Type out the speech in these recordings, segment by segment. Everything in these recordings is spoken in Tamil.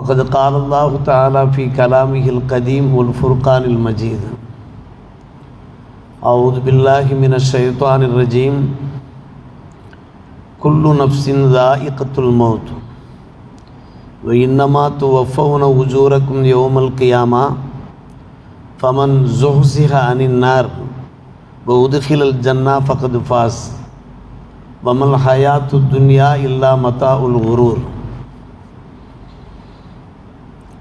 وقد قال الله تعالى في كلامه القديم والفرقان المجيد. أعوذ بالله من الشيطان الرجيم. كل نفس ذائقة الموت. وإنما توفون أجوركم يوم القيامة. فمن زحزح عن النار وأدخل الجنة فقد فاز. وما الحياة الدنيا إلا متاع الغرور.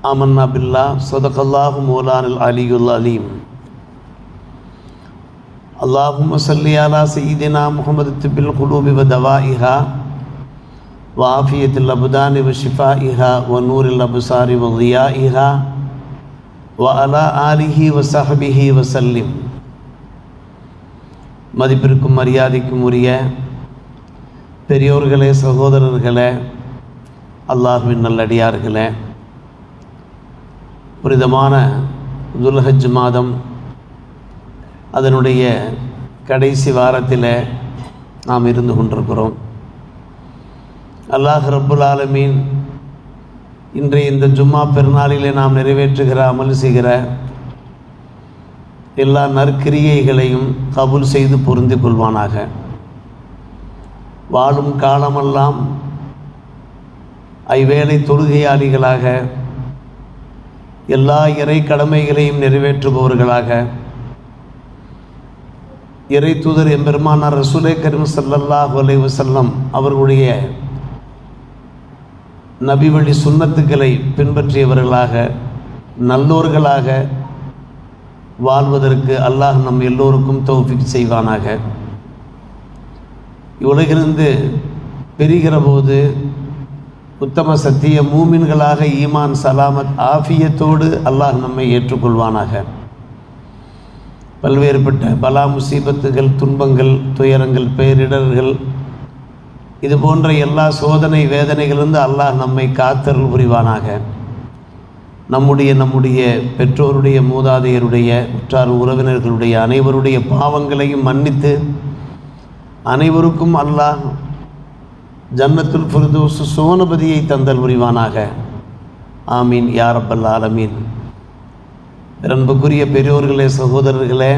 آمنا بالله صدق الله مولانا العلي العليم اللهم صل على سيدنا محمد طب القلوب ودوائها وعافية الأبدان وشفائها ونور الأبصار وضيائها وعلى آله وصحبه وسلم மதிப்பிற்கும் மரியாதைக்கும் உரிய பெரியோர்களே சகோதரர்களே அல்லாஹுவின் நல்லடியார்களே புனிதமான துல்ஹஜ் மாதம். அதனுடைய கடைசி வாரத்தில் நாம் இருந்து கொண்டிருக்கிறோம். அல்லாஹ் ரப்புல் ஆலமீன் இன்றைய இந்த ஜும்மா பெருநாளிலே நாம் நிறைவேற்றுகிற அமல் செய்கிற எல்லா நற்கிரியைகளையும் கபூல் செய்து பொருந்தி கொள்வானாக. வாழும் காலமெல்லாம் ஐவேளை தொழுகையாளிகளாக எல்லா இறை கடமைகளையும் நிறைவேற்றுபவர்களாக. இறை தூதர் எம்பெருமானார் ரசூலே கரீம் ஸல்லல்லாஹு அலைஹி செல்லம் அவர்களுடைய நபி வழி பின்பற்றியவர்களாக நல்லோர்களாக வாழ்வதற்கு அல்லாஹ் நம் எல்லோருக்கும் தௌஃபிக் செய்வானாக. இவ்வுலகிலிருந்து பெறுகிற போது உத்தம சத்திய மூமின்களாக ஈமான் சலாமத் ஆஃபியத்தோடு அல்லாஹ் நம்மை ஏற்றுக்கொள்வானாக. பல்வேறுபட்ட பலா முசீபத்துகள் துன்பங்கள் துயரங்கள் பேரிடர்கள் இது போன்ற எல்லா சோதனை வேதனைகளிலிருந்து அல்லாஹ் நம்மை காத்தருள் புரிவானாக. நம்முடைய நம்முடைய பெற்றோருடைய மூதாதையருடைய உற்றார் உறவினர்களுடைய அனைவருடைய பாவங்களையும் மன்னித்து அனைவருக்கும் அல்லாஹ் ஜன்னத்துல் ஃபிர்தூஸ் சோனபதியை தந்தல் புரிவானாக. ஆமீன் யாரப்பல் ஆலமீன். அன்புக்குரிய பெரியோர்களே சகோதரர்களே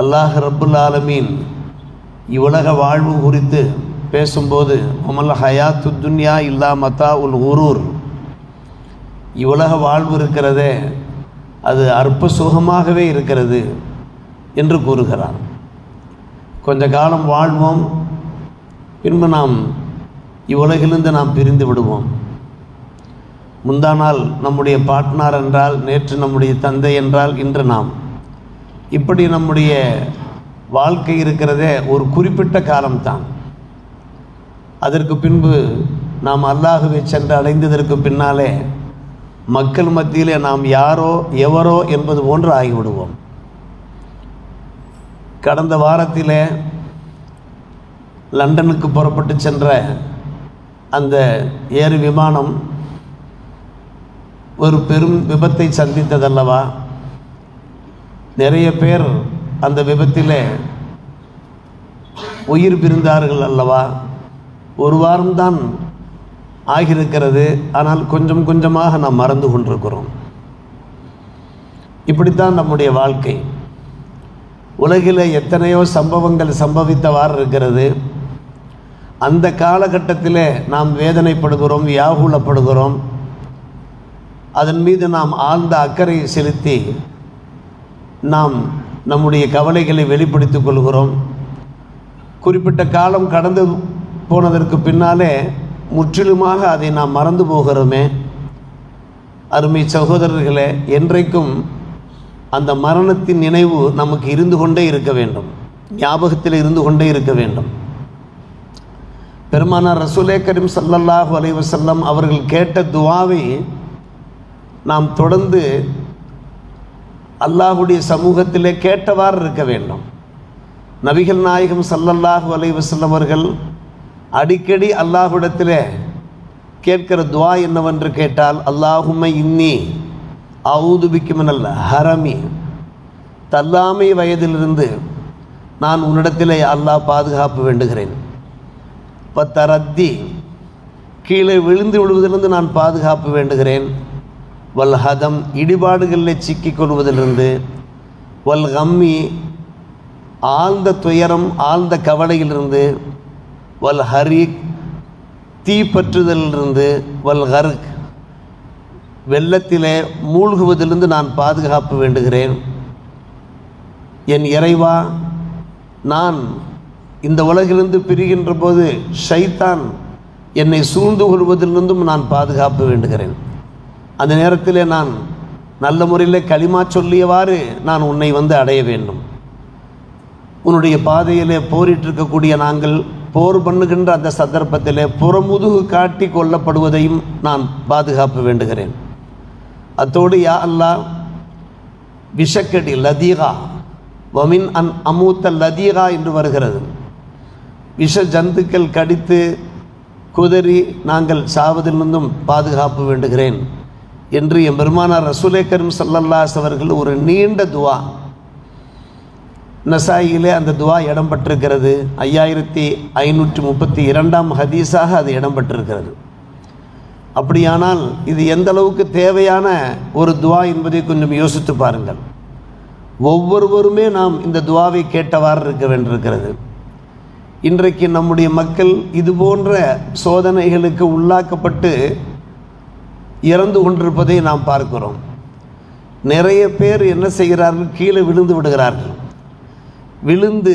அல்லாஹ் ரப்புல் ஆலமீன் இவ்வுலக வாழ்வு குறித்து பேசும்போது உமல் ஹயாத்து துன்யா இல்லா மத்தா உல் ஊரூர் இவ்வுலக வாழ்வு இருக்கிறதே அது அற்ப சுகமாகவே இருக்கிறது என்று கூறுகிறார் கொஞ்ச காலம் வாழ்வோம் பின்பு நாம் இவ்வுலகிலிருந்து நாம் பிரிந்து விடுவோம். முந்தா நாள் நம்முடைய பாட்னார் என்றால் நேற்று நம்முடைய தந்தை என்றால் இன்று நாம். இப்படி நம்முடைய வாழ்க்கை இருக்கிறதே ஒரு குறிப்பிட்ட காலம்தான். அதற்கு பின்பு நாம் அல்லாஹுவை சென்று அடைந்ததற்கு பின்னாலே மக்கள் மத்தியிலே நாம் யாரோ எவரோ என்பது போன்று ஆகிவிடுவோம். கடந்த வாரத்திலே லண்டனுக்கு புறப்பட்டு சென்ற அந்த ஏறு விமானம் ஒரு பெரும் விபத்தை சந்தித்ததல்லவா? நிறைய பேர் அந்த விபத்தில் உயிர் பிரிந்தார்கள் அல்லவா? ஒரு வாரம்தான் ஆகியிருக்கிறது. ஆனால் கொஞ்சம் கொஞ்சமாக நாம் மறந்து கொண்டிருக்கிறோம். இப்படித்தான் நம்முடைய வாழ்க்கை. உலகில் எத்தனையோ சம்பவங்கள் சம்பவித்தவாறு இருக்கிறது. அந்த காலகட்டத்தில் நாம் வேதனைப்படுகிறோம் வியாகுலப்படுகிறோம். அதன் மீது நாம் ஆழ்ந்த அக்கறை செலுத்தி நாம் நம்முடைய கவலைகளை வெளிப்படுத்திக் கொள்கிறோம். குறிப்பிட்ட காலம் கடந்து போனதற்கு பின்னாலே முற்றிலுமாக அதை நாம் மறந்து போகிறோமே. அருமை சகோதரர்களே என்றைக்கும் அந்த மரணத்தின் நினைவு நமக்கு இருந்து கொண்டே இருக்க வேண்டும். ஞாபகத்தில் இருந்து கொண்டே இருக்க வேண்டும். பெருமானார் ரசூலே கரீம் சல்லல்லாஹு அலைவசல்லம் அவர்கள் கேட்ட துவாவை நாம் தொடர்ந்து அல்லாஹுடைய சமூகத்திலே கேட்டவாறு இருக்க வேண்டும். நபிகள் நாயகம் சல்லல்லாஹு அலைவசல்லம் அவர்கள் அடிக்கடி அல்லாஹ்விடத்திலே கேட்கிற துவா என்னவென்று கேட்டால் அல்லாஹுமை இன்னி அவுதுபிக்குமனல்ல ஹரமி. தல்லாமை வயதிலிருந்து நான் உன்னிடத்திலே அல்லாஹ் பாதுகாப்பு வேண்டுகிறேன். இப்போ தரத்தி கீழே விழுந்து விழுவதிலிருந்து நான் பாதுகாப்பு வேண்டுகிறேன். வல் ஹதம் இடிபாடுகளில் சிக்கிக் கொள்வதிலிருந்து வல் கம்மி ஆழ்ந்த துயரம் ஆழ்ந்த கவலையிலிருந்து வல் ஹரிக் தீப்பற்றுதலிலிருந்து வல் ஹர்க் வெள்ளத்திலே மூழ்குவதிலிருந்து நான் பாதுகாப்பு வேண்டுகிறேன். என் இறைவா நான் இந்த உலகிலிருந்து பிரிகின்ற போது ஷைத்தான் என்னை சூழ்ந்து கொள்வதிலிருந்தும் நான் பாதுகாப்பு வேண்டுகிறேன். அந்த நேரத்திலே நான் நல்ல முறையில் களிமா சொல்லியவாறு நான் உன்னை வந்து அடைய வேண்டும். உன்னுடைய பாதையிலே போரிட்டு இருக்கக்கூடிய நாங்கள் போர் பண்ணுகின்ற அந்த சந்தர்ப்பத்திலே புறமுதுகு காட்டி கொல்லப்படுவதையும் நான் பாதுகாப்பு வேண்டுகிறேன். அத்தோடு யா அல்லாஹ் விஷக்கடி லதீகா வமின் அன் அமூத்த லதீகா என்று வருகிறது. விஷ ஜந்துக்கள் கடித்து குதறி நாங்கள் சாவதிலிருந்தும் பாதுகாப்பு வேண்டுகிறேன் என்று என் பெருமானார் ரசூலே கரீம் அவர்கள் ஒரு நீண்ட துவா. நசாயிலே அந்த துவா இடம்பெற்றிருக்கிறது. ஐயாயிரத்தி ஐநூற்றி முப்பத்தி இரண்டாம் ஹதீஸாக அது இடம்பெற்றிருக்கிறது. அப்படியானால் இது எந்த அளவுக்கு தேவையான ஒரு துவா என்பதை கொஞ்சம் யோசித்து பாருங்கள். ஒவ்வொருவருமே நாம் இந்த துவாவை கேட்டவாறு இருக்க வேண்டியிருக்கிறது. இன்றைக்கு நம்முடைய மக்கள் இது போன்ற சோதனைகளுக்கு உள்ளாக்கப்பட்டு இறந்து கொண்டிருப்பதை நாம் பார்க்கிறோம். நிறைய பேர் என்ன செய்கிறார்கள்? கீழே விழுந்து விடுகிறார்கள். விழுந்து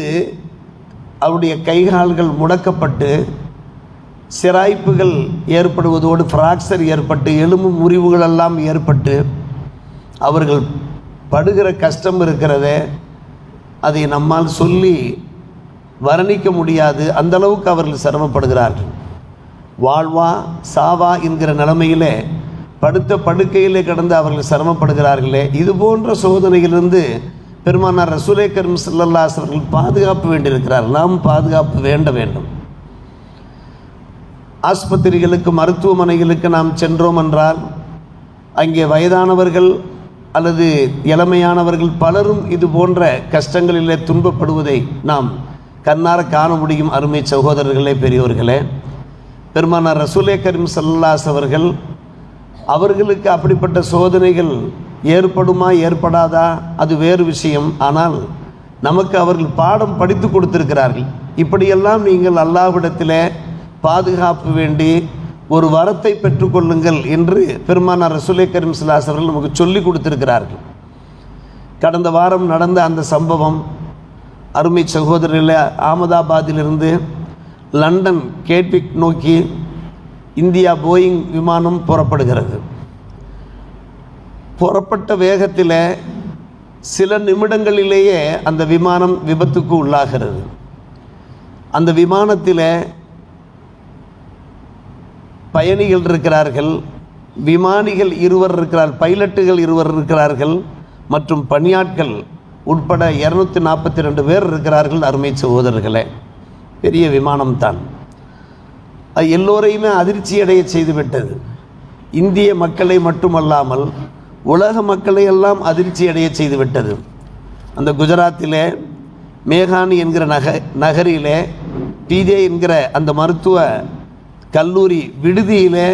அவருடைய கைகால்கள் முடக்கப்பட்டு சிராய்ப்புகள் ஏற்படுவதோடு ஃப்ராக்சர் ஏற்பட்டு எலும்பு முறிவுகள் எல்லாம் ஏற்பட்டு அவர்கள் படுகிற கஷ்டம் இருக்கிறதே அதை நம்மால் சொல்லி வர்ணிக்க முடியாது. அந்த அளவுக்கு அவர்கள் சிரமப்படுகிறார்கள். வாழ்வா சாவா என்கிற நிலைமையிலே படுத்த படுக்கையிலே கடந்து அவர்கள் சிரமப்படுகிறார்களே. இது போன்ற சோதனையிலிருந்து பெருமானார் ரசூலே கரும் சல்லல்லாஸ் அவர்கள் பாதுகாப்பு வேண்டியிருக்கிறார். நாம் பாதுகாப்பு வேண்ட வேண்டும். ஆஸ்பத்திரிகளுக்கு மருத்துவமனைகளுக்கு நாம் சென்றோம் என்றால் அங்கே வயதானவர்கள் அல்லது இளமையானவர்கள் பலரும் இது போன்ற கஷ்டங்களிலே துன்பப்படுவதை நாம் கண்ணார காண முடியும் அருமை சகோதரர்களே பெரியோர்களே. பெருமானார் ரசூலே கரீம் சல்லாஸ் அவர்கள் அவர்களுக்கு அப்படிப்பட்ட சோதனைகள் ஏற்படுமா ஏற்படாதா? அது வேறு விஷயம். ஆனால் நமக்கு அவர்கள் பாடம் படித்து கொடுத்திருக்கிறார்கள். இப்படியெல்லாம் நீங்கள் அல்லாஹ்விடத்திலே பாதுகாப்பு வேண்டி ஒரு வரத்தை பெற்றுக்கொள்ளுங்கள் என்று பெருமானார் ரசூலே கரீம் சல்லாஸ் அவர்கள் நமக்கு சொல்லி கொடுத்திருக்கிறார்கள். கடந்த வாரம் நடந்த அந்த சம்பவம் அருமை சகோதரர்களே அகமதாபாத்திலிருந்து லண்டன் கேட்விக் நோக்கி இந்தியா போயிங் விமானம் புறப்படுகிறது. புறப்பட்ட வேகத்தில் சில நிமிடங்களிலேயே அந்த விமானம் விபத்துக்கு உள்ளாகிறது. அந்த விமானத்தில் பயணிகள் இருக்கிறார்கள் விமானிகள் இருவர் இருக்கிறார் பைலட்டுகள் இருவர் இருக்கிறார்கள் மற்றும் பணியாட்கள் உட்பட இரநூத்தி நாற்பத்தி ரெண்டு பேர் இருக்கிறார்கள் அருமை சகோதரர்களே. பெரிய விமானம்தான் அது எல்லோரையுமே அதிர்ச்சியடைய செய்துவிட்டது. இந்திய மக்களை மட்டுமல்லாமல் உலக மக்களை எல்லாம் அதிர்ச்சி அடைய செய்துவிட்டது. அந்த குஜராத்திலே மேகானி என்கிற நக நகரிலே பிஜே என்கிற அந்த மருத்துவ கல்லூரி விடுதியிலே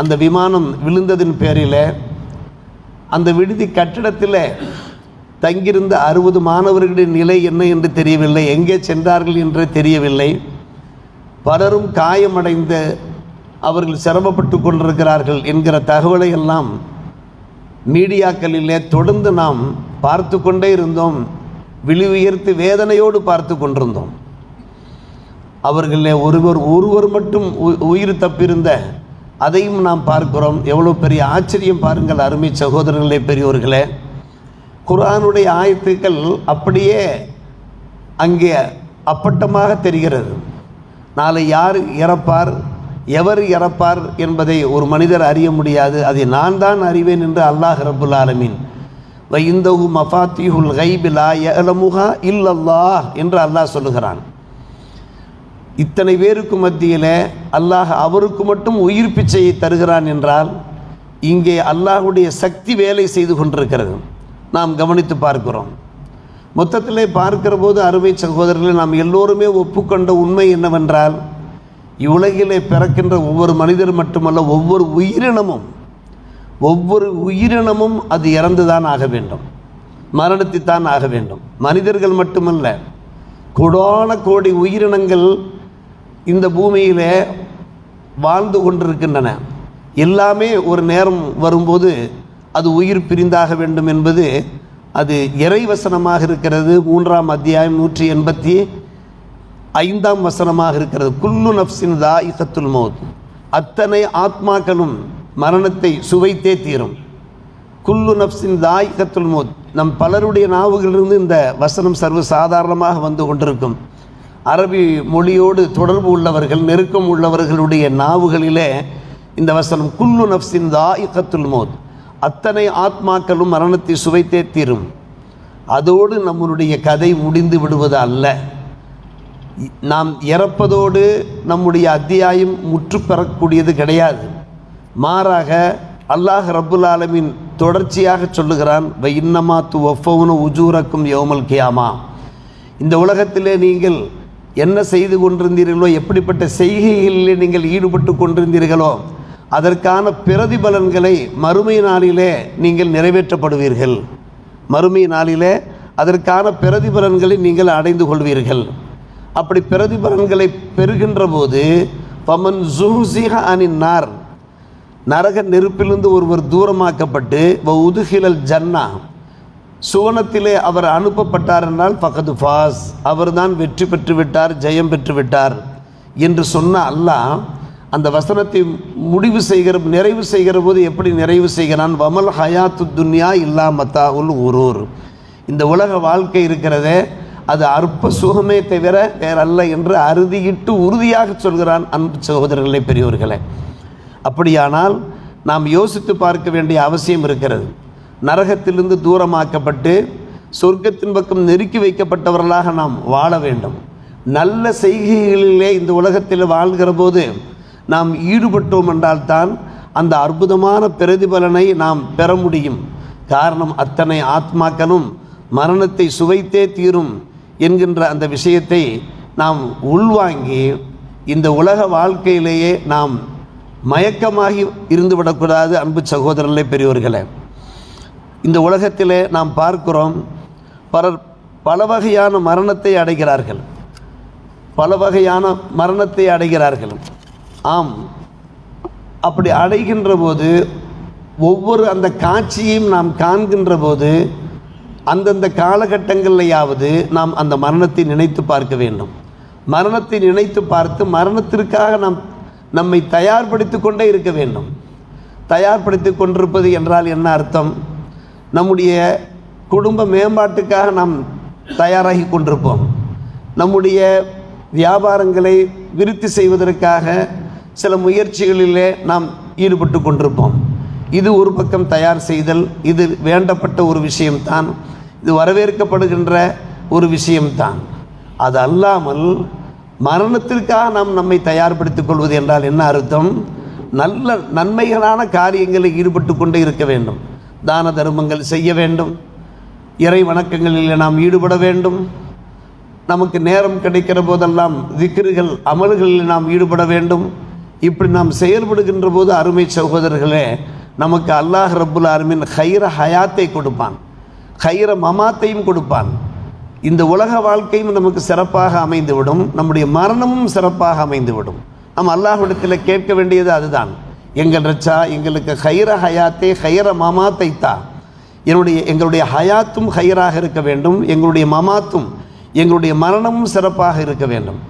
அந்த விமானம் விழுந்ததின் பேரில் அந்த விடுதி கட்டிடத்தில் தங்கியிருந்த அறுபது மாணவர்களின் நிலை என்ன என்று தெரியவில்லை. எங்கே சென்றார்கள் என்று தெரியவில்லை. பலரும் காயமடைந்து அவர்கள் சிரமப்பட்டு கொண்டிருக்கிறார்கள் என்கிற தகவலை எல்லாம் மீடியாக்களிலே தொடர்ந்து நாம் பார்த்து கொண்டே இருந்தோம். விழி உயர்த்து வேதனையோடு பார்த்து கொண்டிருந்தோம். அவர்களே ஒருவர் ஒருவர் மட்டும் உ- உயிர் தப்பியிருந்த அதையும் நாம் பார்க்கிறோம். எவ்வளோ பெரிய ஆச்சரியம் பாருங்கள் அருமை சகோதரர்களே பெரியோர்களே. குர்ஆனுடைய ஆயத்துக்கள் அப்படியே அங்கே அப்பட்டமாக தெரிகிறது. நாளை யார் இறப்பார்? எவர் இறப்பார் என்பதை ஒரு மனிதர் அறிய முடியாது. அதை நான் தான் அறிவேன் என்று அல்லாஹ் ரபுல் ஆலமீன். வைந்தகு மஃபாத்திஹுல் கைபிலா யலமுகா இல்லல்லாஹ் என்று அல்லாஹ் சொல்லுகிறான். இத்தனை பேருக்கு மத்தியில் அல்லாஹ் அவருக்கு மட்டும் உயிர் பிச்சையை தருகிறான் என்றால் இங்கே அல்லாஹ்வுடைய சக்தி வேலை செய்து கொண்டிருக்கிறது. நாம் கவனித்து பார்க்கிறோம். மொத்தத்திலே பார்க்கிற போது அருமை சகோதரர்களை நாம் எல்லோருமே ஒப்புக்கொண்ட உண்மை என்னவென்றால் இவ்வுலகிலே பிறக்கின்ற ஒவ்வொரு மனிதர் மட்டுமல்ல ஒவ்வொரு உயிரினமும் ஒவ்வொரு உயிரினமும் அது இறந்துதான் ஆக வேண்டும். மரணித்துத்தான் ஆக வேண்டும். மனிதர்கள் மட்டுமல்ல கோடான கோடி உயிரினங்கள் இந்த பூமியிலே வாழ்ந்து கொண்டிருக்கின்றன. எல்லாமே ஒரு நேரம் வரும்போது அது உயிர் பிரிந்தாக வேண்டும் என்பது அது இறைவசனமாக இருக்கிறது. மூன்றாம் அத்தியாயம் நூற்றி எண்பத்தி ஐந்தாம் வசனமாக இருக்கிறது. குல்லு நப்சின் தா இசத்துல் மௌத். அத்தனை ஆத்மாக்களும் மரணத்தை சுவைத்தே தீரும். குல்லு நப்சின் தாய்கத்துல் மோத். நம் பலருடைய நாவுகளிலிருந்து இந்த வசனம் சர்வ சாதாரணமாக வந்து கொண்டிருக்கும். அரபி மொழியோடு தொடர்பு உள்ளவர்கள் நெருக்கம் உள்ளவர்களுடைய நாவுகளிலே இந்த வசனம் குல்லு நப்சின் தாய்கத்துல் மோத். அத்தனை ஆத்மாக்களும் மரணத்தை சுவைத்தே தீரும். அதோடு நம்மளுடைய கதை முடிந்து விடுவது அல்ல. நாம் இறப்பதோடு நம்முடைய அத்தியாயம் முற்று பெறக்கூடியது கிடையாது. மாறாக அல்லாஹ் ரபுல் ஆலமின் தொடர்ச்சியாக சொல்லுகிறான் வை இன்னமா து ஒஃபவுனு உஜூரக்கும் யோமல் கியாமா. இந்த உலகத்திலே நீங்கள் என்ன செய்து கொண்டிருந்தீர்களோ எப்படிப்பட்ட செய்கைகளிலே நீங்கள் ஈடுபட்டு கொண்டிருந்தீர்களோ அதற்கான பிரதிபலன்களை மறுமை நாளிலே நீங்கள் நிறைவேற்றப்படுவீர்கள். மறுமை நாளிலே அதற்கான பிரதிபலன்களை நீங்கள் அடைந்து கொள்வீர்கள். அப்படி பிரதிபலன்களை பெறுகின்ற போது பமன் ஜூசிஹ அனின் நார். நரக நெருப்பிலிருந்து ஒருவர் தூரமாக்கப்பட்டு வ உதுகிலல் ஜன்னா. சுவனத்திலே அவர் அனுப்பப்பட்டார் என்றால் பகது ஃபாஸ். அவர்தான் வெற்றி பெற்று விட்டார் ஜெயம் பெற்று விட்டார் என்று சொன்ன அல்லாஹ் அந்த வசனத்தை முடிவு செய்கிற நிறைவு செய்கிற போது எப்படி நிறைவு செய்கிறான்? வமல் ஹயாத்து துன்யா இல்லா மத்தா உல் உரூர். இந்த உலக வாழ்க்கை இருக்கிறதே அது அற்ப சுகமே தவிர வேறல்ல என்று அறுதியிட்டு உறுதியாக சொல்கிறான் அன்பு சகோதரர்களே பெரியோர்களே. அப்படியானால் நாம் யோசித்து பார்க்க வேண்டிய அவசியம் இருக்கிறது. நரகத்திலிருந்து தூரமாக்கப்பட்டு சொர்க்கத்தின் பக்கம் நெருக்கி வைக்கப்பட்டவர்களாக நாம் வாழ வேண்டும். நல்ல செய்கைகளிலே இந்த உலகத்தில் வாழ்கிற போது நாம் ஈடுபட்டோம் என்றால்தான் அந்த அற்புதமான பிரதிபலனை நாம் பெற முடியும். காரணம் அத்தனை ஆத்மாக்களும் மரணத்தை சுவைத்தே தீரும் என்கின்ற அந்த விஷயத்தை நாம் உள்வாங்கி இந்த உலக வாழ்க்கையிலேயே நாம் மயக்கமாகி இருந்து விடக்கூடாது அன்பு சகோதரர்களே பெரியோர்களே. இந்த உலகத்திலே நாம் பார்க்கிறோம் பலர் பல வகையான மரணத்தை அடைகிறார்கள். பல வகையான மரணத்தை அடைகிறார்கள். ஆம். அப்படி அடைகின்ற போது ஒவ்வொரு அந்த காட்சியையும் நாம் காண்கின்ற போது அந்தந்த காலகட்டங்களிலேயாவது நாம் அந்த மரணத்தை நினைத்து பார்க்க வேண்டும். மரணத்தை நினைத்து பார்த்து மரணத்திற்காக நாம் நம்மை தயார்படுத்தி கொண்டே இருக்க வேண்டும். தயார்படுத்தி கொண்டிருப்பது என்றால் என்ன அர்த்தம்? நம்முடைய குடும்ப மேம்பாட்டுக்காக நாம் தயாராகி கொண்டிருப்போம். நம்முடைய வியாபாரங்களை விருத்தி செய்வதற்காக சில முயற்சிகளிலே நாம் ஈடுபட்டு கொண்டிருப்போம். இது ஒரு பக்கம் தயார் செய்தல் இது வேண்டப்பட்ட ஒரு விஷயம்தான் இது வரவேற்கப்படுகின்ற ஒரு விஷயம்தான். அது அல்லாமல் மரணத்திற்காக நாம் நம்மை தயார்படுத்திக் கொள்வது என்றால் என்ன அர்த்தம்? நல்ல நன்மைகளான காரியங்களில் ஈடுபட்டு கொண்டே இருக்க வேண்டும். தான தர்மங்கள் செய்ய வேண்டும். இறை வணக்கங்களில் நாம் ஈடுபட வேண்டும். நமக்கு நேரம் கிடைக்கிற போதெல்லாம் திக்ருகள் அமல்களில் நாம் ஈடுபட வேண்டும். இப்படி நாம் செயல்படுகின்ற போது அருமை சகோதரர்களே நமக்கு அல்லாஹ் ரப்புல் அருமின் ஹைர ஹயாத்தை கொடுப்பான். ஹைர மமாத்தையும் கொடுப்பான். இந்த உலக வாழ்க்கையும் நமக்கு சிறப்பாக அமைந்துவிடும். நம்முடைய மரணமும் சிறப்பாக அமைந்துவிடும். நம் அல்லாஹ்விடத்தில் கேட்க வேண்டியது அதுதான். எங்கள் ரச்சா எங்களுக்கு ஹைர ஹயாத்தே ஹைர மமாத்தை தா. என்னுடைய எங்களுடைய ஹயாத்தும் ஹைராக இருக்க வேண்டும். எங்களுடைய மமாத்தும் எங்களுடைய மரணமும் சிறப்பாக இருக்க வேண்டும்.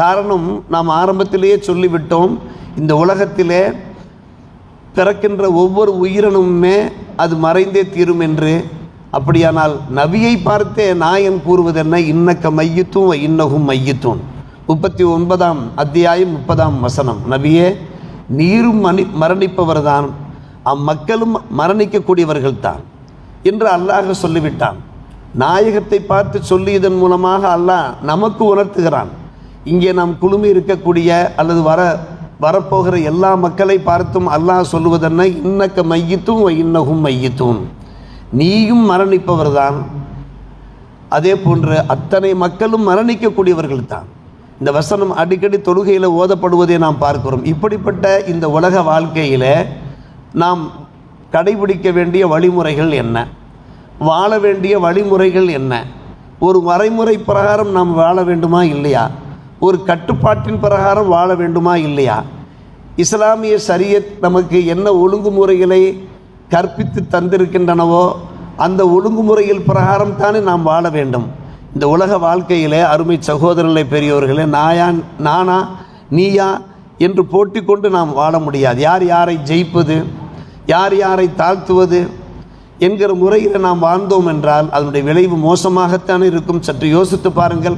காரணம் நாம் ஆரம்பத்திலேயே சொல்லிவிட்டோம் இந்த உலகத்திலே பிறக்கின்ற ஒவ்வொரு உயிரினமுமே அது மறைந்தே தீரும் என்று. அப்படியானால் நபியை பார்த்தே நாயன் கூறுவதென்ன? இன்னக்க மையத்தும் இன்னகும் மையத்தும் முப்பத்தி ஒன்பதாம் அத்தியாயம் முப்பதாம் வசனம். நபியே நீரும் மணி மரணிப்பவர்தான். அம்மக்களும் மரணிக்கக்கூடியவர்கள் தான் என்று அல்லாஹ் சொல்லிவிட்டான். நாயகத்தை பார்த்து சொல்லியதன் மூலமாக அல்லாஹ் நமக்கு உணர்த்துகிறான். இங்கே நாம் குழுமி இருக்கக்கூடிய அல்லது வர வரப்போகிற எல்லா மக்களை பார்த்தும் அல்லாஹ் சொல்லுவதென்ன? இன்னக்க மையத்தும் இன்னகும் மையத்தும் நீயும் மரணிப்பவர் தான் அதே போன்று அத்தனை மக்களும் மரணிக்கக்கூடியவர்கள் தான் இந்த வசனம் அடிக்கடி தொழுகையில் ஓதப்படுவதை நாம் பார்க்கிறோம். இப்படிப்பட்ட இந்த உலக வாழ்க்கையில் நாம் கடைபிடிக்க வேண்டிய வழிமுறைகள் என்ன? வாழ வேண்டிய வழிமுறைகள் என்ன? ஒரு வரைமுறை பிரகாரம் நாம் வாழ வேண்டுமா இல்லையா? ஒரு கட்டுப்பாட்டின் பிரகாரம் வாழ வேண்டுமா இல்லையா? இஸ்லாமிய சரியத் நமக்கு என்ன ஒழுங்குமுறைகளை கற்பித்து தந்திருக்கின்றனவோ அந்த ஒழுங்குமுறையில் பிரகாரம் தானே நாம் வாழ வேண்டும். இந்த உலக வாழ்க்கையிலே அருமை சகோதரர்களை பெரியவர்களே நாயா நானா நீயா என்று போட்டி கொண்டு நாம் வாழ முடியாது. யார் யாரை ஜெயிப்பது யார் யாரை தாழ்த்துவது என்கிற முறையில் நாம் வாழ்ந்தோம் என்றால் அதனுடைய விளைவு மோசமாகத்தானே இருக்கும். சற்று யோசித்து பாருங்கள்.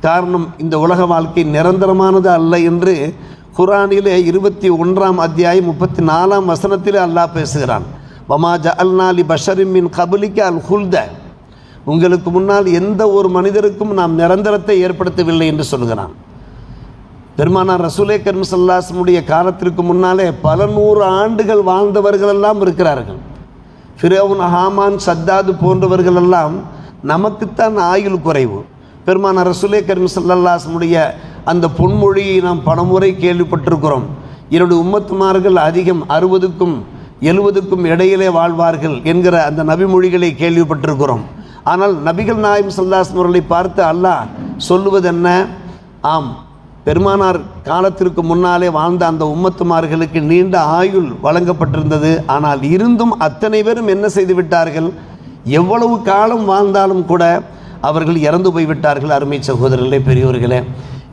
காரணம் இந்த உலக வாழ்க்கை நிரந்தரமானது அல்ல என்று குரானிலே இருபத்தி ஒன்றாம் அத்தியாயம் முப்பத்தி நாலாம் வசனத்திலே அல்லாஹ் பேசுகிறான். வமா ஜஅல்னாலி பஷரிமின் கபுலிக்கு கபலிக்க அல் ஹுல்த உங்களுக்கு முன்னால் எந்த ஒரு மனிதருக்கும் நாம் நிரந்தரத்தை ஏற்படுத்தவில்லை என்று சொல்கிறான். பெருமானார் ரசூலே கரும் காலத்திற்கு முன்னாலே பல நூறு ஆண்டுகள் வாழ்ந்தவர்கள் எல்லாம் இருக்கிறார்கள். ஃபிரோன் ஹாமான் சத்தாது போன்றவர்கள் எல்லாம் நமக்குத்தான் ஆயுள் குறைவு. பெருமான ரசுலே கரும் சல்லல்லாசமுடைய அந்த பொன்மொழியை நாம் பலமுறை கேள்விப்பட்டிருக்கிறோம். என்னுடைய உம்மத்துமார்கள் அதிகம் அறுபதுக்கும் எழுபதுக்கும் இடையிலே வாழ்வார்கள் என்கிற அந்த நபிமொழிகளை கேள்விப்பட்டிருக்கிறோம். ஆனால் நபிகள் நாயம் சல்லாஸ் அவர்களை பார்த்து அல்லாஹ் சொல்லுவதென்ன? ஆம் பெருமானார் காலத்திற்கு முன்னாலே வாழ்ந்த அந்த உம்மத்துமார்களுக்கு நீண்ட ஆயுள் வழங்கப்பட்டிருந்தது. ஆனால் இருந்தும் அத்தனை பேரும் என்ன செய்து விட்டார்கள்? எவ்வளவு காலம் வாழ்ந்தாலும் கூட அவர்கள் இறந்து போய்விட்டார்கள் அருமை சகோதரர்களே பெரியோர்களே.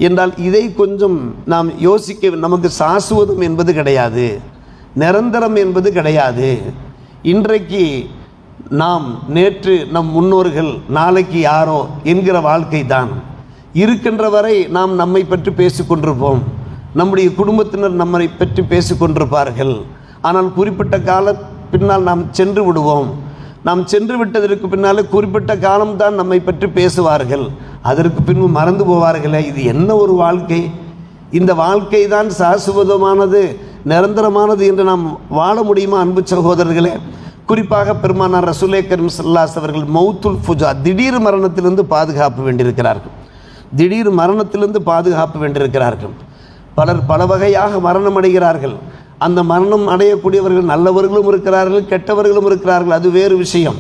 என்றால் இதை கொஞ்சம் நாம் யோசிக்க நமக்கு சாசுவதம் என்பது கிடையாது நிரந்தரம் என்பது கிடையாது. இன்றைக்கு நாம் நேற்று நம் முன்னோர்கள் நாளைக்கு யாரோ என்கிற வாழ்க்கை தான். இருக்கின்ற வரை நாம் நம்மை பற்றி பேசிக்கொண்டிருப்போம் நம்முடைய குடும்பத்தினர் நம்மை பற்றி பேசிக்கொண்டிருப்பார்கள் ஆனால் குறிப்பிட்ட கால பின்னால் நாம் சென்று விடுவோம். நாம் சென்று விட்டதற்கு பின்னாலே குறிப்பிட்ட காலம்தான் நம்மை பற்றி பேசுவார்கள். அதற்கு பின்பு மறந்து போவார்களே இது என்ன ஒரு வாழ்க்கை? இந்த வாழ்க்கை தான் சாசுவதமானது நிரந்தரமானது என்று நாம் வாழ முடியுமா அன்பு சகோதரர்களே? குறிப்பாக பெருமானார் ரசூலே கரீம் சல்லாஸ் அவர்கள் மௌத்துல் ஃபுஜா திடீர் மரணத்திலிருந்து பாதுகாப்பு வேண்டியிருக்கிறார்கள். திடீர் மரணத்திலிருந்து பாதுகாப்பு வேண்டியிருக்கிறார்கள். பலர் பல வகையாக மரணம் அடைகிறார்கள் அந்த மரணம் அடையக்கூடியவர்கள் நல்லவர்களும் இருக்கிறார்கள் கெட்டவர்களும் இருக்கிறார்கள். அது வேறு விஷயம்.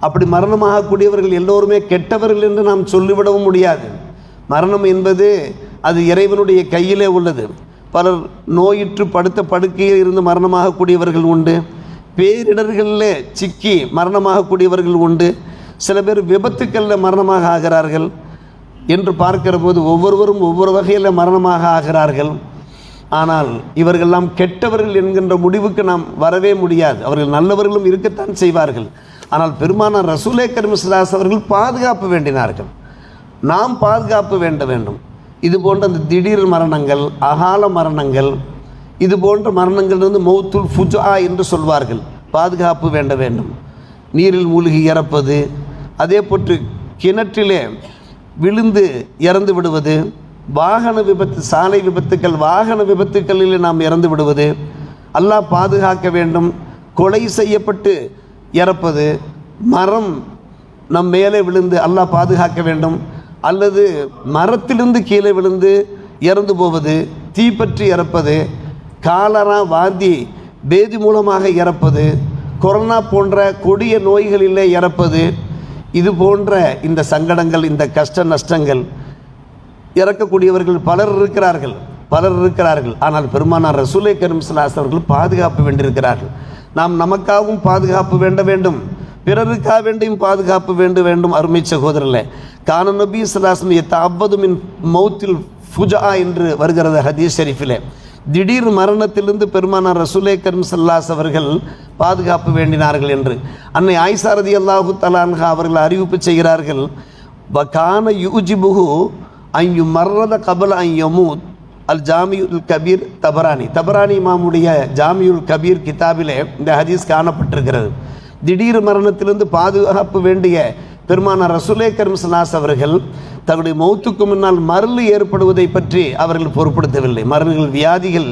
அப்படி மரணமாகக்கூடியவர்கள் எல்லோருமே கெட்டவர்கள் என்று நாம் சொல்லிவிடவும் முடியாது. மரணம் என்பது அது இறைவனுடைய கையிலே உள்ளது. பலர் நோயுற்று படுத்த படுக்கையில் இருந்து மரணமாகக்கூடியவர்கள் உண்டு. பேரிடர்களில் சிக்கி மரணமாகக்கூடியவர்கள் உண்டு. சில பேர் விபத்துக்களில் மரணமாக ஆகிறார்கள் என்று பார்க்கிற போது ஒவ்வொருவரும் ஒவ்வொரு வகையில் மரணமாக ஆகிறார்கள். ஆனால் இவர்கள்லாம் கெட்டவர்கள் என்கின்ற முடிவுக்கு நாம் வரவே முடியாது. அவர்கள் நல்லவர்களும் இருக்கத்தான் செய்வார்கள். ஆனால் பெருமானார் ரசூலே கரிமஸ்லாஸ் அவர்கள் பாதுகாப்பு வேண்டினார்கள். நாம் பாதுகாப்பு வேண்ட வேண்டும். இது போன்ற அந்த திடீர் மரணங்கள் அகால மரணங்கள் இது போன்ற மரணங்கள் வந்து மௌத்துல் ஃபுஜா என்று சொல்வார்கள். பாதுகாப்பு வேண்ட வேண்டும். நீரில் மூழ்கி இறப்பது அதே போன்று கிணற்றிலே விழுந்து இறந்து விடுவது வாகன விபத்து சாலை விபத்துக்கள் வாகன விபத்துக்களில் நாம் இறந்து விடுவது அல்லாஹ் பாதுகாக்க வேண்டும் கொலை செய்யப்பட்டு இறப்பது மரம் நம் மேலே விழுந்து அல்லாஹ் பாதுகாக்க வேண்டும் அல்லது மரத்திலிருந்து கீழே விழுந்து இறந்து போவது தீப்பற்றி இறப்பது காலரா வாந்தி பேதி மூலமாக இறப்பது கொரோனா போன்ற கொடிய நோய்களிலே இறப்பது இது போன்ற இந்த சங்கடங்கள் இந்த கஷ்ட நஷ்டங்கள் இறக்கக்கூடியவர்கள் பலர் இருக்கிறார்கள் பலர் இருக்கிறார்கள். ஆனால் பெருமானார் ரசூலை கரும் சலாஸ் அவர்கள் பாதுகாப்பு வேண்டியிருக்கிறார்கள். நாம் நமக்காகவும் பாதுகாப்பு வேண்ட வேண்டும். பிறருக்காக வேண்டியும் பாதுகாப்பு வேண்டும் வேண்டும் அருமை சகோதரில் கான நபி சலாஸ்மி அவ்வது மௌத்தில் ஃபுஜா என்று வருகிறது ஹதீஸ் ஷெரீஃபிலே. திடீர் மரணத்திலிருந்து பெருமானார் ரசூலே கரும் சல்லாஸ் அவர்கள் பாதுகாப்பு வேண்டினார்கள் என்று. அன்னை ஆய்சாரதி அல்லாஹு தலான்ஹா அவர்கள் அறிவிப்பு செய்கிறார்கள் பகான யூஜிபுகு ஐயு மர்ரத கபல ஐயமூத் அல் ஜாமியுல் கபீர் தபரானி தபரானி மாமுடைய ஜாமியுல் கபீர் கிதாபிலே இந்த ஹதீஸ் காணப்பட்டிருக்கிறது. திடீர் மரணத்திலிருந்து பாதுகாப்பு வேண்டிய பெருமானார் ரசுலே கருமிசலாஸ் அவர்கள் தங்களுடைய மௌத்துக்கு முன்னால் மருள் ஏற்படுவதை பற்றி அவர்கள் பொருட்படுத்தவில்லை. மருள்கள் வியாதிகள்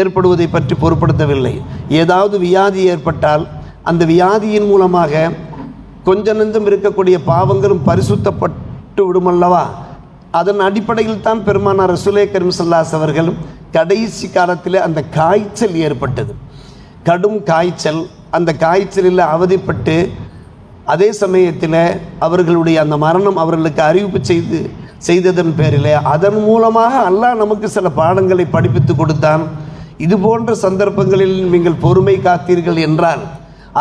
ஏற்படுவதை பற்றி பொருட்படுத்தவில்லை. ஏதாவது வியாதி ஏற்பட்டால் அந்த வியாதியின் மூலமாக கொஞ்ச நெஞ்சம் இருக்கக்கூடிய பாவங்களும் பரிசுத்தப்பட்டு விடுமல்லவா? அதன் அடிப்படையில் தான் பெருமானார் ரசுலே கரீம் ஸல்லல்லாஹு கடைசி காலத்தில் அந்த காய்ச்சல் ஏற்பட்டது. கடும் காய்ச்சல் அந்த காய்ச்சலில் அவதிப்பட்டு அதே சமயத்தில் அவர்களுடைய அந்த மரணம் அவர்களுக்கு அறிவிப்பு செய்து செய்ததன் பேரில் அதன் மூலமாக அல்லாஹ் நமக்கு சில பாடங்களை படிப்பித்து கொடுத்தான். இது போன்ற சந்தர்ப்பங்களில் நீங்கள் பொறுமை காத்தீர்கள் என்றால்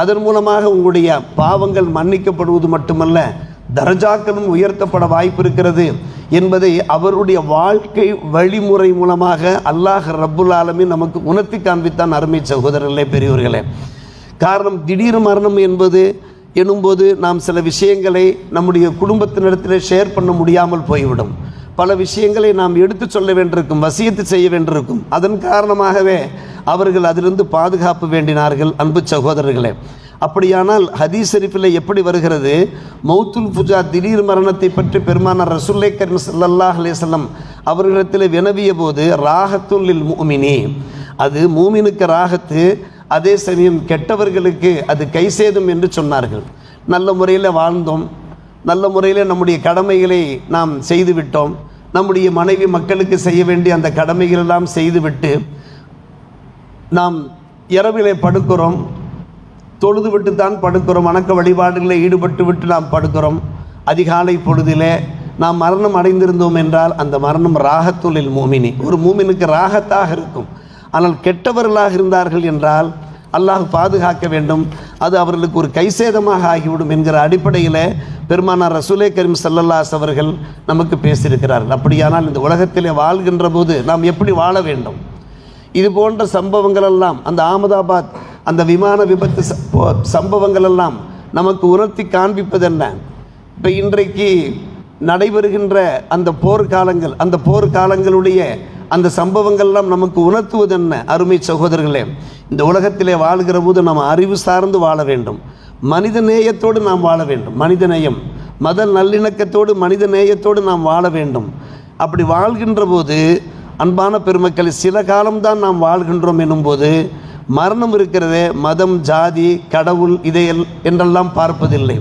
அதன் மூலமாக உங்களுடைய பாவங்கள் மன்னிக்கப்படுவது மட்டுமல்ல தரஜாக்களும் உயர்த்தப்பட வாய்ப்பு இருக்கிறது. என்பதை அவருடைய வாழ்க்கை வழிமுறை மூலமாக அல்லாஹ் ரப்புல் ஆலமி நமக்கு உணர்த்தி காண்பித்தான் அருமை சகோதரர்களே பெரியவர்களே காரணம் திடீர் மரணம் என்பது எனும்போது நாம் சில விஷயங்களை நம்முடைய குடும்பத்தினிடத்தில் ஷேர் பண்ண முடியாமல் போய்விடும். பல விஷயங்களை நாம் எடுத்து சொல்ல வேண்டியிருக்கும் வசியத்து செய்ய வேண்டியிருக்கும். அதன் காரணமாகவே அவர்கள் அதிலிருந்து பாதுகாப்பு வேண்டினார்கள் அன்பு சகோதரர்களே. அப்படியானால் ஹதீஸ் ஷரீஃபில் எப்படி வருகிறது? மௌத்துல் புஜா திடீர் மரணத்தை பற்றி பெருமானார் ரசுல்லே கரீம் ஸல்லல்லாஹு அலைஹி அவர்களிடத்தில் வினவிய போது ராகத்துல்லில் மூமினி அது மூமினுக்கு ராகத்து அதே சமயம் கெட்டவர்களுக்கு அது கை சேதம் என்று சொன்னார்கள். நல்ல முறையில் வாழ்ந்தோம். நல்ல முறையில் நம்முடைய கடமைகளை நாம் செய்துவிட்டோம். நம்முடைய மனைவி மக்களுக்கு செய்ய வேண்டிய அந்த கடமைகள் எல்லாம் செய்துவிட்டு நாம் இரவிலே படுக்கிறோம். தொழுது விட்டு தான் படுக்கிறோம். வணக்க வழிபாடுகளில் ஈடுபட்டு விட்டு நாம் படுக்கிறோம். அதிகாலை பொழுதிலே நாம் மரணம் அடைந்திருந்தோம் என்றால் அந்த மரணம் ராகத்துலில் மூமினி. ஒரு மூமினுக்கு ராகத்தாக இருக்கும். ஆனால் கெட்டவர்களாக இருந்தார்கள் என்றால் அல்லாஹ் பாதுகாக்க வேண்டும். அது அவர்களுக்கு ஒரு கைசேதமாக ஆகிவிடும் என்கிற அடிப்படையில் பெருமானார் ரசூலே கரீம் சல்லல்லாஸ் அவர்கள் நமக்கு பேசியிருக்கிறார்கள். அப்படியானால் இந்த உலகத்திலே வாழ்கின்ற போது நாம் எப்படி வாழ வேண்டும்? இது போன்ற சம்பவங்கள் எல்லாம் அந்த அகமதாபாத் அந்த விமான விபத்து சம்பவங்கள் எல்லாம் நமக்கு உணர்த்தி காண்பிப்பது என்ன இப்போ இன்றைக்கு நடைபெறுகின்ற அந்த போர்க்காலங்கள் அந்த போர்க்காலங்களுடைய அந்த சம்பவங்கள்லாம் நமக்கு உணர்த்துவது என்ன அருமை சகோதரர்களே இந்த உலகத்திலே வாழ்கிற போது நாம் அறிவு சார்ந்து வாழ வேண்டும். மனித நேயத்தோடு நாம் வாழ வேண்டும். மனித நேயம் மத நல்லிணக்கத்தோடு மனித நேயத்தோடு நாம் வாழ வேண்டும். அப்படி வாழ்கின்ற போது அன்பான பெருமக்கள் சில காலம்தான் நாம் வாழ்கின்றோம் எனும்போது மரணம் இருக்கிறதே மதம் ஜாதி கடவுள் இதையல் என்றெல்லாம் பார்ப்பதில்லை.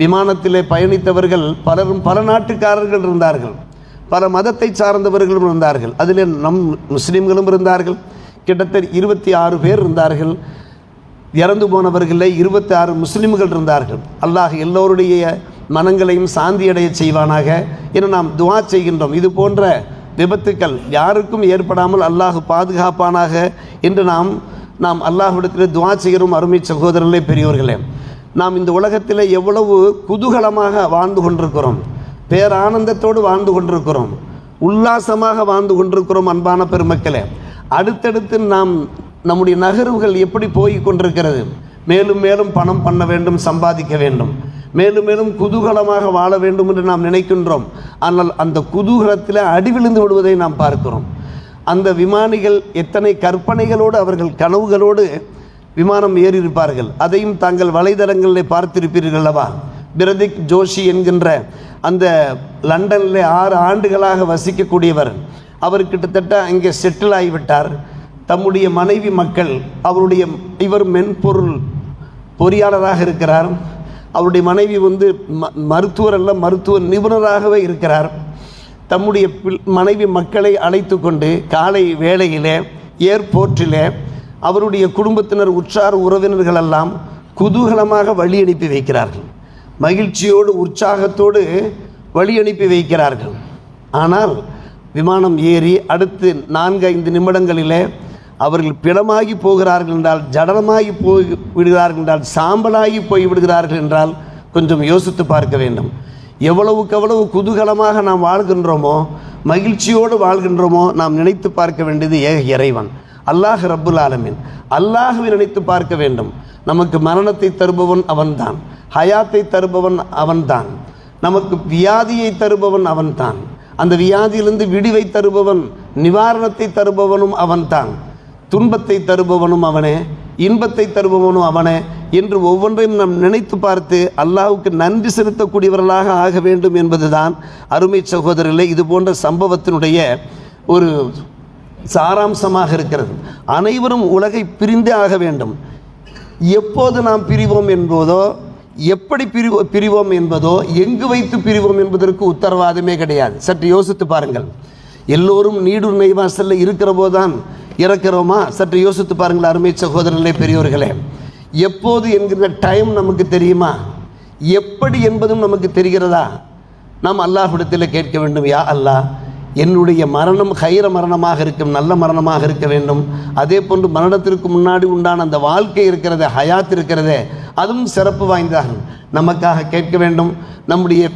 விமானத்திலே பயணித்தவர்கள் பலரும் பல நாட்டுக்காரர்கள் இருந்தார்கள். பல மதத்தை சார்ந்தவர்களும் இருந்தார்கள். அதில் நம் முஸ்லீம்களும் இருந்தார்கள். கிட்டத்தட்ட இருபத்தி ஆறு பேர் இருந்தார்கள். இறந்து போனவர்களில் இருபத்தி ஆறு முஸ்லீம்கள் இருந்தார்கள். அல்லாஹ் எல்லோருடைய மனங்களையும் சாந்தியடைய செய்வானாக என நாம் துவா செய்கின்றோம். இது போன்ற விபத்துக்கள் யாருக்கும் ஏற்படாமல் அல்லாஹ் பாதுகாப்பானாக என்று நாம் நாம் அல்லாஹ்விடத்தில் துவா செய்கிறோம் அருமை சகோதரர்களே பெரியோர்களே. நாம் இந்த உலகத்தில் எவ்வளவு குதூகலமாக வாழ்ந்து கொண்டிருக்கிறோம். பேரானந்தத்தோடு வாழ்ந்து கொண்டிருக்கிறோம். உல்லாசமாக வாழ்ந்து கொண்டிருக்கிறோம் அன்பான பெருமக்களே. அடுத்தடுத்து நாம் நம்முடைய நகர்வுகள் எப்படி போய் கொண்டிருக்கிறது? மேலும் மேலும் பணம் பண்ண வேண்டும் சம்பாதிக்க வேண்டும். மேலும் மேலும் குதூகலமாக வாழ வேண்டும் என்று நாம் நினைக்கின்றோம். ஆனால் அந்த குதூகலத்தில் அடிவிழுந்து விடுவதை நாம் பார்க்கிறோம். அந்த விமானிகள் எத்தனை கற்பனைகளோடு அவர்கள் கனவுகளோடு விமானம் ஏறியிருப்பார்கள் அதையும் தாங்கள் வலைதளங்களில் பார்த்திருப்பீர்கள் அல்லவா? பிரதிக் ஜோஷி என்கின்ற அந்த லண்டனில் ஆறு ஆண்டுகளாக வசிக்கக்கூடியவர் அவர் கிட்டத்தட்ட அங்கே செட்டில் ஆகிவிட்டார். தம்முடைய மனைவி மக்கள் அவருடைய இவர் மென்பொருள் பொறியாளராக இருக்கிறார். அவருடைய மனைவி வந்து ம மருத்துவர் அல்ல மருத்துவ நிபுணராகவே இருக்கிறார். தம்முடைய மனைவி மக்களை அழைத்து கொண்டு காலை வேளையிலே ஏர்போர்ட்டில் அவருடைய குடும்பத்தினர் உற்றார் உறவினர்கள் எல்லாம் குதூகலமாக வழி அனுப்பி வைக்கிறார்கள். மகிழ்ச்சியோடு உற்சாகத்தோடு வழி அனுப்பி வைக்கிறார்கள். ஆனால் விமானம் ஏறி அடுத்து நான்கு ஐந்து நிமிடங்களிலே அவர்கள் பிணமாகி போகிறார்கள் என்றால் ஜடலமாகி போய் விடுகிறார்கள் என்றால் சாம்பலாகி போய் விடுகிறார்கள் என்றால் கொஞ்சம் யோசித்து பார்க்க வேண்டும். எவ்வளவுக்கு எவ்வளவு குதூகலமாக நாம் வாழ்கின்றோமோ மகிழ்ச்சியோடு வாழ்கின்றோமோ நாம் நினைத்து பார்க்க வேண்டியது ஏக இறைவன். அல்லாஹ் ரப்புல் ஆலமீன். அல்லாஹுவை நினைத்து பார்க்க வேண்டும். நமக்கு மரணத்தை தருபவன் அவன்தான். ஹயாத்தை தருபவன் அவன்தான். நமக்கு வியாதியை தருபவன் அவன்தான். அந்த வியாதியிலிருந்து விடிவை தருபவன் நிவாரணத்தை தருபவனும் அவன்தான். துன்பத்தை தருபவனும் அவனே இன்பத்தை தருபவனும் அவனே என்று ஒவ்வொன்றையும் நாம் நினைத்து பார்த்து அல்லாஹுக்கு நன்றி செலுத்தக்கூடியவர்களாக ஆக வேண்டும் என்பதுதான் அருமை சகோதரர்களே இது போன்ற சம்பவத்தினுடைய ஒரு சாராம்சமாக இருக்கிறது. அனைவரும் உலகை பிரிந்தே ஆக வேண்டும். எப்போது நாம் பிரிவோம் என்பதோ எப்படி பிரிவோ பிரிவோம் என்பதோ எங்கு வைத்து பிரிவோம் என்பதற்கு உத்தரவாதமே கிடையாது. சற்று யோசித்து பாருங்கள். எல்லோரும் நீடூர் நெய்வாசலில் இருக்கிற போதுதான் இறக்கிறோமா? சற்று யோசித்து பாருங்கள் அருமை சகோதரர்களே பெரியோர்களே. எப்போது என்கிற டைம் நமக்கு தெரியுமா? எப்படி என்பதும் நமக்கு தெரிகிறதா? நாம் அல்லாஹ்விடத்தில் கேட்க வேண்டும் யா அல்லாஹ் என்னுடைய மரணம் ஹைர மரணமாக இருக்கும் நல்ல மரணமாக இருக்க வேண்டும். அதே போன்று மரணத்திற்கு முன்னாடி உண்டான அந்த வாழ்க்கை இருக்கிறதே ஹயாத் இருக்கிறதே அதுவும் சிறப்பு வாய்ந்ததாக நமக்காக கேட்க வேண்டும். நம்முடைய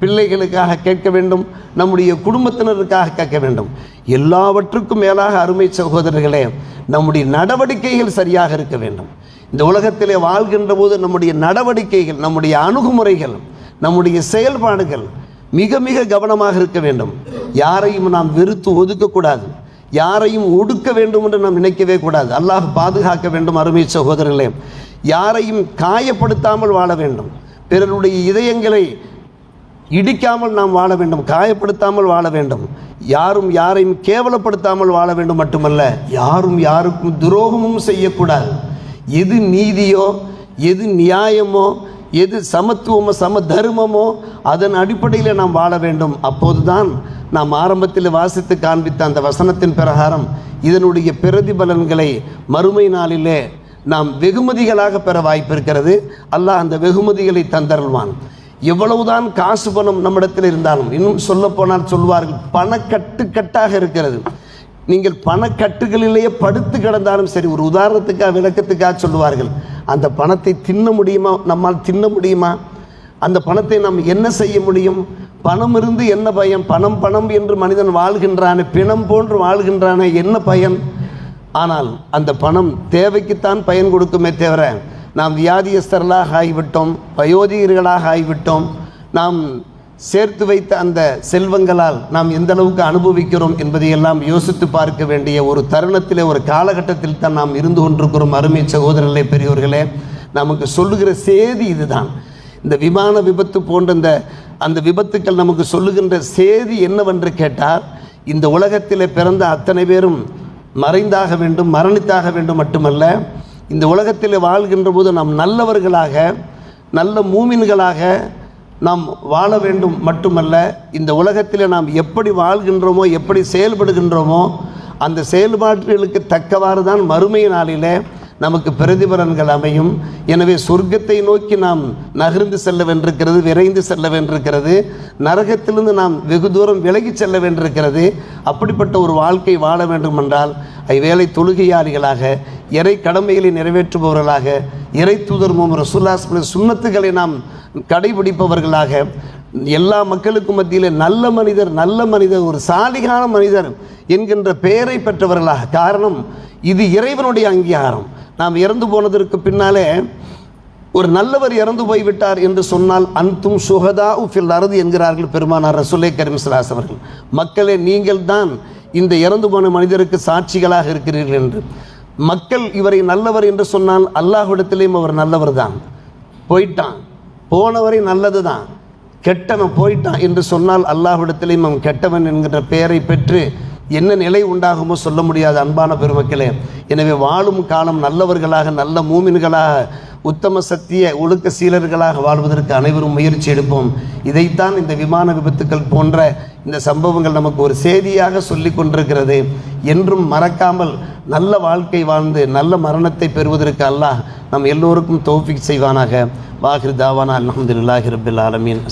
பிள்ளைகளுக்காக கேட்க வேண்டும். நம்முடைய குடும்பத்தினருக்காக கேட்க வேண்டும். எல்லாவற்றுக்கும் மேலாக அருமை சகோதரர்களே நம்முடைய நடவடிக்கைகள் சரியாக இருக்க வேண்டும். இந்த உலகத்திலே வாழ்கின்ற போது நம்முடைய நடவடிக்கைகள் நம்முடைய அணுகுமுறைகள் நம்முடைய செயல்பாடுகள் மிக மிக கவனமாக இருக்க வேண்டும். யாரையும் நாம் வெறுத்து ஒதுக்கக்கூடாது யாரையும் ஒடுக்க வேண்டும் என்று நாம் நினைக்கவே கூடாது. அல்லாஹ் பாதுகாக்க வேண்டும் அருமை சகோதரர்களே. யாரையும் காயப்படுத்தாமல் வாழ வேண்டும். பிறருடைய இதயங்களை இடிக்காமல் நாம் வாழ வேண்டும் காயப்படுத்தாமல் வாழ வேண்டும். யாரும் யாரையும் கேவலப்படுத்தாமல் வாழ வேண்டும் மட்டுமல்ல யாரும் யாருக்கும் துரோகமும் செய்யக்கூடாது. எது நீதியோ எது நியாயமோ எது சமத்துவமோ சம தர்மமோ அதன் அடிப்படையில் நாம் வாழ வேண்டும். அப்போதுதான் நாம் ஆரம்பத்தில் வாசித்து காண்பித்த அந்த வசனத்தின் பிரகாரம் இதனுடைய பிரதிபலன்களை மறுமை நாளிலே நாம் வெகுமதிகளாக பெற வாய்ப்பிருக்கிறது. அல்லாஹ் அந்த வெகுமதிகளை தந்தருள்வான். எவ்வளவுதான் காசு பணம் நம்மிடத்தில் இருந்தாலும் இன்னும் சொல்லப்போனால் சொல்வார்கள் பணக்கட்டுக்கட்டாக இருக்கிறது. நீங்கள் பணக்கட்டுகளிலேயே படுத்து கிடந்தாலும் சரி ஒரு உதாரணத்துக்காக விளக்கத்துக்காக சொல்லுவார்கள். அந்த பணத்தை தின்ன முடியுமா? நம்மால் தின்ன முடியுமா? அந்த பணத்தை நாம் என்ன செய்ய முடியும்? பணம் இருந்து என்ன பயன்? பணம் பணம் என்று மனிதன் வாழ்கின்றானே பிணம் போன்று வாழ்கின்றானே என்ன பயன்? ஆனால் அந்த பணம் தேவைக்குத்தான் பயன் கொடுக்குமே தவிர நாம் வியாதியஸ்தர்களாக ஆகிவிட்டோம் வயோதிகர்களாக ஆகிவிட்டோம் நாம் சேர்த்து வைத்த அந்த செல்வங்களால் நாம் எந்த அளவுக்கு அனுபவிக்கிறோம் என்பதையெல்லாம் யோசித்து பார்க்க வேண்டிய ஒரு தருணத்திலே ஒரு காலகட்டத்தில் தான் நாம் இருந்து கொண்டிருக்கிறோம். அருமை சகோதரர்களே பெரியோர்களே நமக்கு சொல்லுகிற செய்தி இதுதான். இந்த விமான விபத்து போன்ற இந்த அந்த விபத்துக்கள் நமக்கு சொல்லுகின்ற செய்தி என்னவென்று கேட்டால் இந்த உலகத்தில் பிறந்த அத்தனை பேரும் மறைந்தாக வேண்டும் மரணித்தாக வேண்டும் மட்டுமல்ல இந்த உலகத்தில் வாழ்கின்ற போது நாம் நல்லவர்களாக நல்ல மூமின்களாக நாம் வாழ வேண்டும் மட்டுமல்ல இந்த உலகத்தில் நாம் எப்படி வாழ்கின்றோமோ எப்படி செயல்படுகின்றோமோ அந்த செயல்பாடுகளுக்கு தக்கவாறு தான் மறுமை நாளில் நமக்கு பிரதிபலன்கள் அமையும். எனவே சொர்க்கத்தை நோக்கி நாம் நகர்ந்து செல்ல வேண்டியிருக்கிறது விரைந்து செல்ல வேண்டியிருக்கிறது நரகத்திலிருந்து நாம் வெகு தூரம் விலகி செல்ல வேண்டியிருக்கிறது அப்படிப்பட்ட ஒரு வாழ்க்கை வாழ வேண்டும் என்றால் ஐவேளை தொழுகையாளிகளாக இறை கடமைகளை நிறைவேற்றுபவர்களாக இறை தூதர் முகம் ரசுல்லாஸ் சுண்ணத்துக்களை நாம் கடைபிடிப்பவர்களாக எல்லா மக்களுக்கும் மத்தியில் நல்ல மனிதர் நல்ல மனிதர் ஒரு சாலிகான மனிதர் என்கின்ற பெயரை பெற்றவர்களாக. காரணம் இது இறைவனுடைய அங்கீகாரம். நாம் இறந்து போனதற்கு பின்னாலே ஒரு நல்லவர் இறந்து போய்விட்டார் என்று சொன்னால் அன்தும் சுகதா உஃபில் அறது என்கிறார்கள் பெருமானார் ரசுலே கரீம் ஸல்லல்லாஹு அவர்கள். மக்களே நீங்கள் தான் இந்த இறந்து போன மனிதருக்கு சாட்சிகளாக இருக்கிறீர்கள் என்று. மக்கள் இவரை நல்லவர் என்று சொன்னால் அல்லாஹ்விடத்திலேயும் அவர் நல்லவர் தான் போயிட்டான். போனவரை நல்லது தான் கெட்டவன் போயிட்டான் என்று சொன்னால் அல்லாஹ்விடத்திலேயும் அவன் கெட்டவன் என்கின்ற பெயரை பெற்று என்ன நிலை உண்டாகுமோ சொல்ல முடியாது அன்பான பெருமக்களே. எனவே வாழும் காலம் நல்லவர்களாக நல்ல மூமின்களாக உத்தம சத்திய ஒழுக்க சீலர்களாக வாழ்வதற்கு அனைவரும் முயற்சி எடுப்போம். இதைத்தான் இந்த விமான விபத்துக்கள் போன்ற இந்த சம்பவங்கள் நமக்கு ஒரு செய்தியாக சொல்லி கொண்டிருக்கிறது. என்றும் மறக்காமல் நல்ல வாழ்க்கை வாழ்ந்து நல்ல மரணத்தை பெறுவதற்கு அல்லாஹ் நம் எல்லோருக்கும் தோஃபிக் செய்வானாக. வாஹிர் தாவானா அல்ஹம்துலில்லாஹி ரபில் ஆலமீன்.